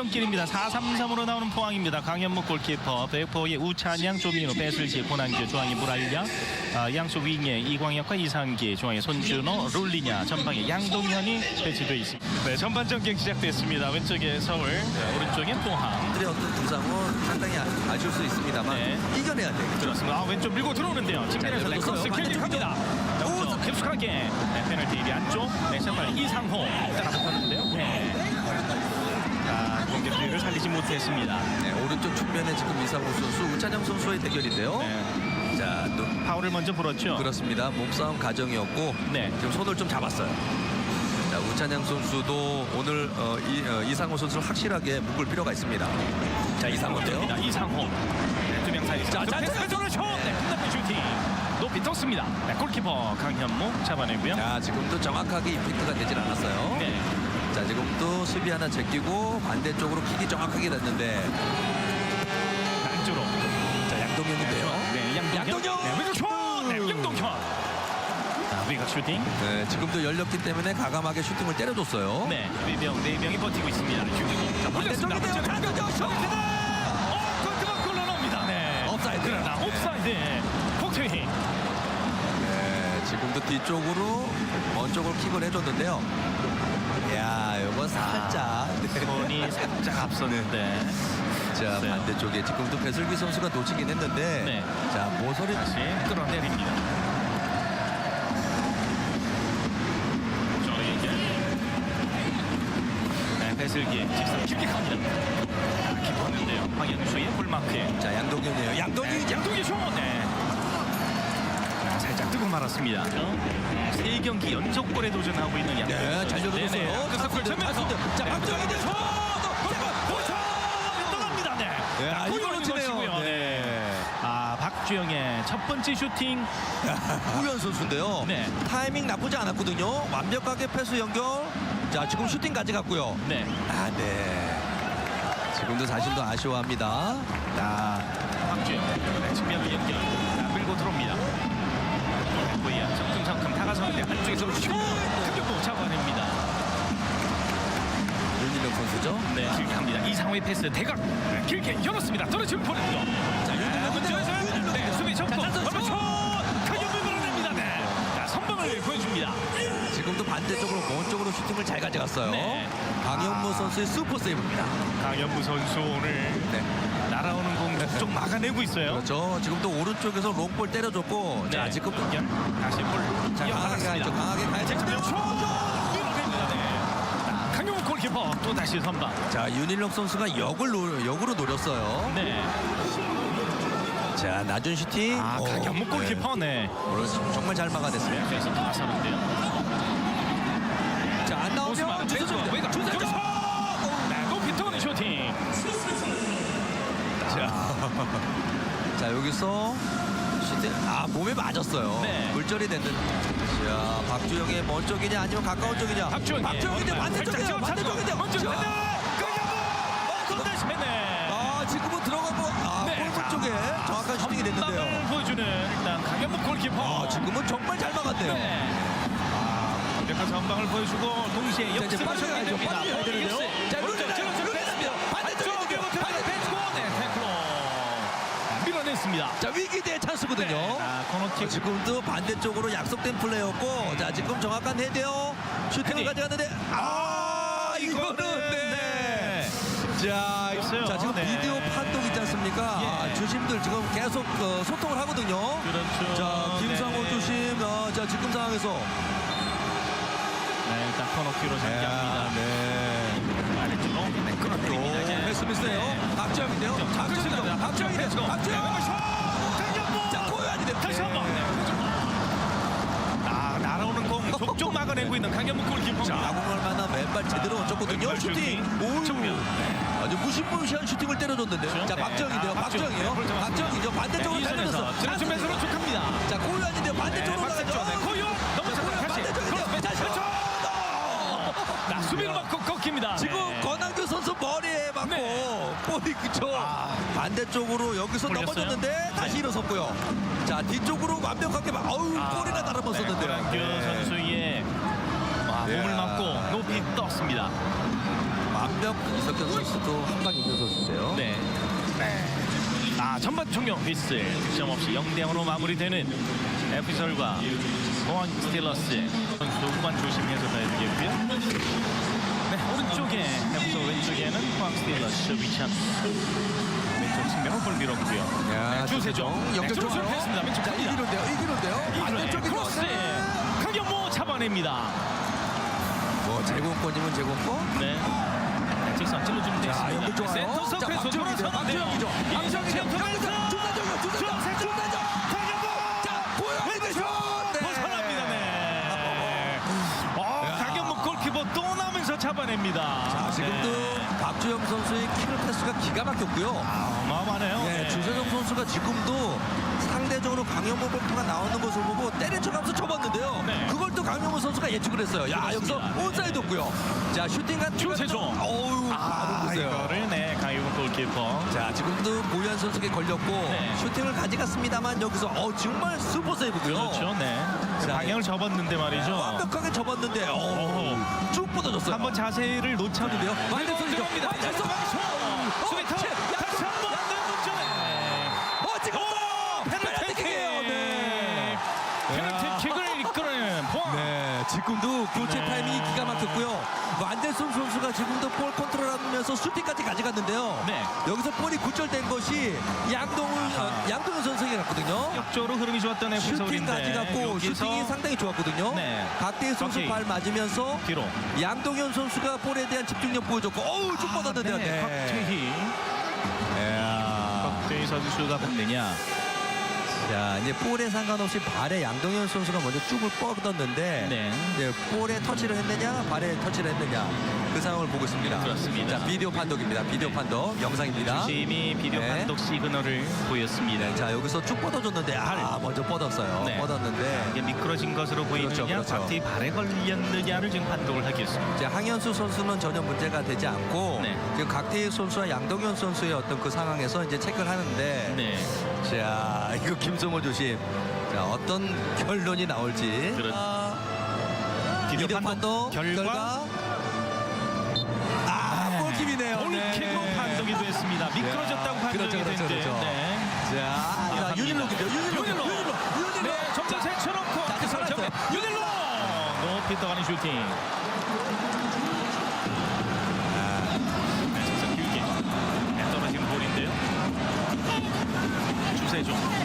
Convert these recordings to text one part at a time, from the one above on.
전반전길입니다. 4-3-3으로 나오는 포항입니다. 강현무 골키퍼, 백포의 우찬양, 조민호, 배슬지, 고난규, 중앙의 무랄냐, 아, 양쪽 윙에 이광혁과 이상기, 중앙에 손준호, 룰리냐, 전방에 양동현이 배치되어 있습니다. 네, 전반전 경기 시작됐습니다. 왼쪽에 서울, 네, 오른쪽에 포항. 들의 어떤 부상은 상당히 아- 아쉬울 수 있습니다만 네. 이겨내야 돼요. 들었습니다. 아, 왼쪽 밀고 들어오는데요. 측면에서 잘 크로스 열렸어요. 킬링합니다. 오, 깊숙하게 네, 페널티 에리아 안쪽 네, 선발 이상호 살리지 못했습니다. 네, 오른쪽 측면에 지금 이상호 선수, 우찬영 선수의 대결인데요. 네. 자, 또 파울을 먼저 불었죠. 그렇습니다. 몸싸움 가정이었고 네. 지금 손을 좀 잡았어요. 자, 우찬영 선수도 오늘 어, 이, 어, 이상호 선수를 확실하게 묶을 필요가 있습니다. 자, 이상호인데요. 입니다. 이상호. 네, 두명 사이. 자, 자, 자, 왼쪽으로 슛. 네, 끝났는 슈팅. 높이 떴습니다. 네, 골키퍼 강현무 잡아내고요. 자, 지금도 정확하게 임팩트가 되질 않았어요. 네. 자, 지금도 수비 하나 제끼고 반대쪽으로 킥이 정확하게 됐는데 안쪽으로. 자, 양동현인데요. 네, 양동현. 양동현! 네, 왼쪽 슛. 네, 양동현. 자, 위각 슈팅. 네, 지금도 열렸기 때문에 가감하게 슈팅을 때려줬어요. 네, 네 명, 네 명이 버티고 있습니다. 휴닝. 자, 올렸습니다. 반대쪽인데요. 반대쪽 슛. 어, 골키퍼 골로 나옵니다. 네. 업사이드. 그러나 옵사이드. 폭투히. 네, 지금도 뒤쪽으로 먼 쪽으로 킥을 해줬는데요. 야, 이거 살짝. 네. 손이 살짝 앞섰는데. 자, 글쎄요. 반대쪽에 지금도 배슬기 선수가 놓치긴 했는데. 네. 자, 모서리. 다시 끌어내립니다. 저에게 네, 배슬기 직선 깊게 갑니다. 깊었는데요. 황현수의 볼마크에 자, 양동현이에요. 양동희. 양동기 슛! 네. 뜨고 말았습니다. 세 경기 연속골에 도전하고 있는 양동기 네. 잘 열어줬어요. 네네. 그 선골 가슴, 전면에서. 자, 네, 박정희의 슛! 슛! 골! 떠납니다. 네. 네, 자, 아. 넣으시고요. 네. 아, 박주영의 첫 번째 슈팅. 우현 선수인데요. 네. 타이밍 나쁘지 않았거든요. 완벽하게 패스 연결. 자, 지금 슈팅 가져갔고요. 네. 아, 네. 지금도 자신도 아쉬워합니다. 자, 박주영. 네, 측면을 연결. 자, 밀고 들어옵니다. 쪽에서 슛! 가격도 잡아냅니다. 윤일영 선수죠. 네, 길게 합니다. 이상호의 패스 대각 네, 길게 열었습니다. 떨어지는 보내는 거. 자, 윤일영 문제에서 윤일영. 네, 수비 자, 얼마 슛! 가격을 밀어냅니다. 네. 자, 선방을 보여줍니다. 지금도 반대쪽으로 먼 쪽으로 슈팅을 잘 가져갔어요. 네. 강현무 선수의 슈퍼 세이브입니다. 강현무 선수 오늘 네. 날아오는 공좀 막아내고 있어요. 그렇죠. 지금도 오른쪽에서 롱볼 때려줬고 자, 네. 지금 연결. 다시 볼. 자, 강하게 가야죠. 강하게 가야죠. 네. 자, 강용호 골키퍼 또 다시 선방. 자, 윤일록 선수가 역을 노, 역으로 노렸어요. 네. 자, 낮은 슈팅. 아, 오, 강현무 네. 골키퍼 네. 오늘 정말 잘 막아냈어요. 그래서 나서는데요. 자, 여기서 슈팅. 아, 몸에 맞았어요. 네. 물절이 됐는. 자, 박주영의 먼 쪽이냐 아니면 가까운 쪽이냐? 박주영이 박주영인데. 강현무 다시 네. 아, 지금은 들어가고 아, 네. 골문 쪽에 정확한 슈팅이 됐는데요. 보여주는 일단 강현무 골키퍼. 아, 지금은 정말 잘 막았네요. 네. 아, 완벽한 선방을 보여주고 동시에 자, 이제 역습을 빨리 가야죠. 됩니다. 빨리 가야 되는데요쪽, 오른쪽 오른쪽, 오른쪽 오른쪽 뺐습니다. 반대쪽에 반대쪽에 반대쪽, 반대 뺐고 네, 태클로 자, 밀어냈습니다. 자, 위기대의 찬스거든요. 네, 자, 코너킥 어, 지금도 반대쪽으로 약속된 플레이였고 자 지금 정확한 헤드요 슈팅을. 가져갔는데 아 이거는 네. 자, 있어요. 자 지금 네. 비디오 판독 있지 않습니까? 예. 아, 주심들 지금 계속 어, 소통을 하거든요. 그렇죠. 자 김상호 네. 주심 어, 자 지금 상황에서 네, 일단 코너킥으로 전개합니다. 네. 아래쪽으로 네, 끌어내립니다. 이제. 패스 미스네요. 박정인데요. 박정인데요. 박정인. 박정인. 자 고요한인데 다시 한번. 네. 아, 날아오는 공 족족 막아내고 있는 강현무 자 골키퍼입니다. 아궁을 만나 왼발 제대로 얹었거든요. 슈팅. 슈팅. 오 정면. 아주 무시무시한 슈팅을 때려줬는데요. 그렇죠. 자 네. 박정인데요. 아, 박정. 박정이요. 네, 볼 잡았습니다. 박정이죠. 반대쪽으로 네, 달려서 지나친 맨으로 촉합니다. 자 고요한인데요. 반대쪽으로 네, 가야죠. 박스쪽. 네, 고요 넘어서고 다시. 반대쪽인데요. 다시. 왼쪽. 자, 수비를 막고 꺾입니다. 지금 네. 볼이 그쵸 아. 반대쪽으로 여기서 걸렸어요? 넘어졌는데 다시 네. 일어섰고요 자 뒤쪽으로 완벽하게 막 어우 골이나 달아먹었는데요 네, 권한규 선수의 와, 네. 몸을 맞고 높이 떴습니다. 아 완벽 이석현 선수도 한방 있는 선수인데요. 네. 아 전반 종료 휘슬 득점 없이 0대 0으로 마무리되는 에피솔과 공원 스틸러스 선수 후반 조심해서 봐야 되겠고요. 네 오른쪽에 에피솔 왼쪽에는 공원 스틸러스 위치합니다. 왼쪽 측면으로 볼 밀었고요. 야, 네, 주세종 주세종. 역전 네, 좋아요. 했습니다. 왼쪽 자, 갑니다. 이기는데요. 이기는데요. 이번에 반대쪽에 크로스 강경모 잡아냅니다. 뭐 제공권이면 제공권. 네. 직선 찔러주면 자, 됐습니다. 연결 좋아요. 센터 자, 서클에서. 돌아서는데요. 박주영이죠. 박주영이죠. 중단적이 잡아냅니다. 자, 지금도 네. 박주영 선수의 키를 패스가 기가 막혔고요. 아, 어마어마하네요. 네, 주세종 선수가 지금도 상대적으로 강현무 볼트가 나오는 것을 보고 때려쳐가면서 접었는데요. 네. 그걸 또 강현무 선수가 예측을 했어요. 야, 그렇습니다. 여기서 네. 온사이드였고요. 자, 슈팅 같은 주세종. 어우, 바로 아. 이거를 네, 강경목 골키퍼. 자, 지금도 고현 선수에게 걸렸고 네. 슈팅을 가져갔습니다만 여기서 어, 정말 슈퍼 세이브고요. 그렇죠. 네. 자, 방향을 접었는데 말이죠. 완벽하게 접었는데 어, 쭉 뻗어졌어요. 한번 자세를 놓쳤는데요. 완전히 들어갑니다. 완전히 수비터 완델손 선수가 지금도 볼 컨트롤하면서 슈팅까지 가져갔는데요. 네. 여기서 볼이 구절된 것이 양동훈 어, 양동훈 선수에게 갔거든요. 역조로 흐름이 좋았던 슈팅 가져갔고 슈팅이 상당히 좋았거든요. 네. 박대희 선수 오케이. 발 맞으면서 뒤로 양동현 선수가 볼에 대한 집중력 보여줬고 어우 쭉 뻗었는데요. 네. 박태희 박태희 선수가 받느냐 자 이제 볼에 상관없이 발에 양동현 선수가 먼저 쭉을 뻗었는데 네. 이제 볼에 터치를 했느냐 발에 터치를 했느냐 그 상황을 보고 있습니다. 그렇습니다. 자 비디오 판독입니다. 비디오 판독 영상입니다. 주심이 비디오 네. 판독 시그널을 보였습니다 네, 자 여기서 쭉 뻗어줬는데 아 먼저 뻗었어요. 네. 뻗었는데 이게 미끄러진 것으로 보이느냐 그렇죠, 그렇죠. 박태희 발에 걸렸느냐를 지금 판독을 하겠습니다 이제 항현수 선수는 전혀 문제가 되지 않고 네. 지금 각태희 선수와 양동현 선수의 어떤 그 상황에서 이제 체크를 하는데 네 자 이거 김 성호 조심. 자 어떤 결론이 나올지. 그렇- 아, 비디오 비디오 판독 판독 결과 아 네. 골킥이네요. 골킥으로 네. 판독이 됐습니다 미끄러졌다고 야, 판독이 그렇죠, 그렇죠, 됐는데 그렇죠. 네. 자, 자 갑니다. 윤일록이죠. 윤일록. 윤일록. 윤일록. 네, 점점 세쳐놓고 자. 정면 유닐로 높이 떠가는 슈팅. 네, 길게 네, 떨어진 볼인데요. 주세종.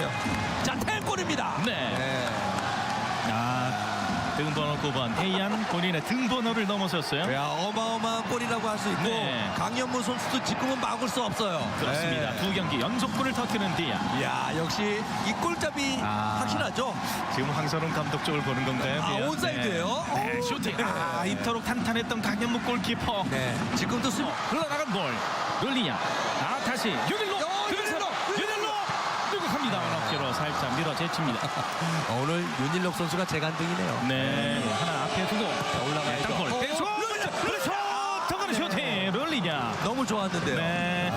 보세요. 자, 탱골입니다. 네. 네. 아, 등번호 9번 태희안 본인의 등번호를 넘어섰어요. 야, 어마어마한 골이라고 할 수 있고 네. 강현무 선수도 지금은 막을 수 없어요. 그렇습니다. 네. 두 경기 연속골을 터뜨리는 태희안. 야, 역시 이 골잡이 아. 확실하죠. 지금 황선홍 감독 쪽을 보는 건가요? 아? 온사이드예요? 네, 네, 오, 슈팅. 네. 아, 이토록 탄탄했던 강현무 골키퍼. 네. 지금도 수 흘러나간 볼. 롤리냐. 아, 다시 유닐로. 어, 그래서 유닐로, 유닐로. 뚫고 갑니다. 어깨로 살짝 밀어 제칩니다. 어, 오늘 윤일록 선수가 재간등이네요. 네, 하나 앞에 두고 올라가야죠. 땅볼. 어, 왼손. 그렇죠. 더가는 슈팅. 롤리냐. 너무 좋았는데요. 네.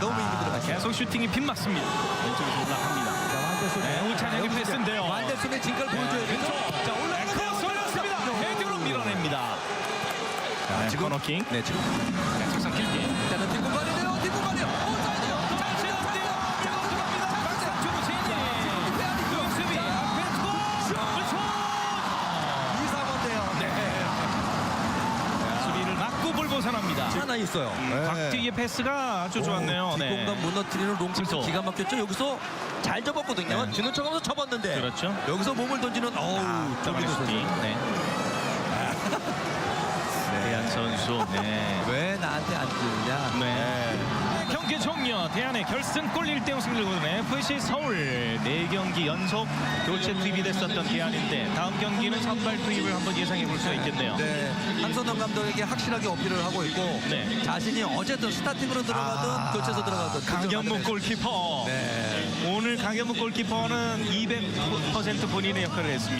너무 힘이 들어갔어요. 계속 슈팅이 빗 맞습니다. 왼쪽에서 올라갑니다. 자, 완델손의 네, 여기서 패스인데요. 완델손의 진가를 보여줘야겠죠. 왼쪽. 자, 올라가는 크로스 올렸습니다. 헤드로 밀어냅니다. 자, 지금- 코너킹. 네, 지금 하나 있어요. 음, 박뒤의 패스가 아주 좋았네요. 네. 뒷공간 무너뜨리는 그렇죠. 기가 막혔죠. 여기서 잘 접었거든요. 네. 주는 척하면서 접었는데 그렇죠. 여기서 몸을 던지는 어우 아, 조기도 선수. 슈팅. 네. 대한 선수. 네. 왜 나한테 안 주느냐? 네. 경기 종료. 자, 대안의 결승골 1대0 승리를 거둔 FC 서울 4경기 연속 교체 투입이 됐었던 대안인데 다음 경기는 선발 투입을 한번 예상해 볼 수가 있겠네요. 네, 한선영 감독에게 확실하게 어필을 하고 있고 네. 자신이 어쨌든 스타팅으로 들어가든 아, 교체해서 들어가든 강현무 골키퍼. 네. 오늘 강현무 골키퍼는 200% 본인의 역할을 했습니다.